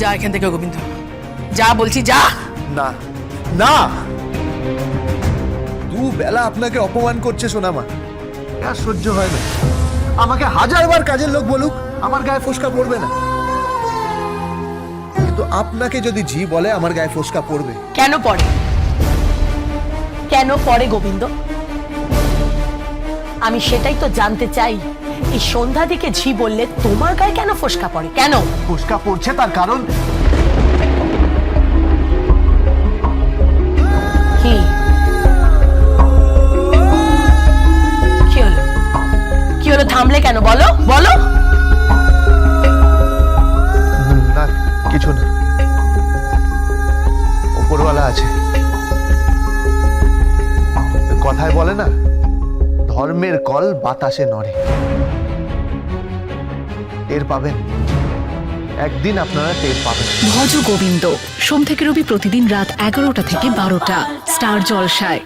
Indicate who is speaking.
Speaker 1: যা এখান থেকে গোবিন্দ। যা বলছি যা।
Speaker 2: না না। দু বেলা আপনাকে অপমান করছে সোনামা। আর সহ্য হয় না। আমাকে হাজারবার কাজের লোক বলুক আমার গায়ে ফোসকা পড়বে না। কিন্তু আপনাকে যদি জি বলে আমার গায়ে ফোসকা পড়বে।
Speaker 1: কেন পড়ে? কেন পড়ে গোবিন্দ? আমি সেটাই তো জানতে চাই। এই সন্ধ্যা দিকে ঝি বললে তোমার গায়ে কেন ফোসকা পড়ে? কেন?
Speaker 2: ফোসকা পড়ছে তার কারণ?
Speaker 1: কি? কি হলো? কি হলো থামলে কেন? বলো বলো।
Speaker 2: না কিছু না। ওপরওয়ালা আছে। কথায় বলে না ধর্মের কল বাতাসে নড়ে। টের পাবেন। একদিন আপনারা টের পাবেন।
Speaker 3: ভজ গোবিন্দ। সোম থেকে রবি প্রতিদিন রাত এগারোটা থেকে বারোটা। স্টার জলসায়।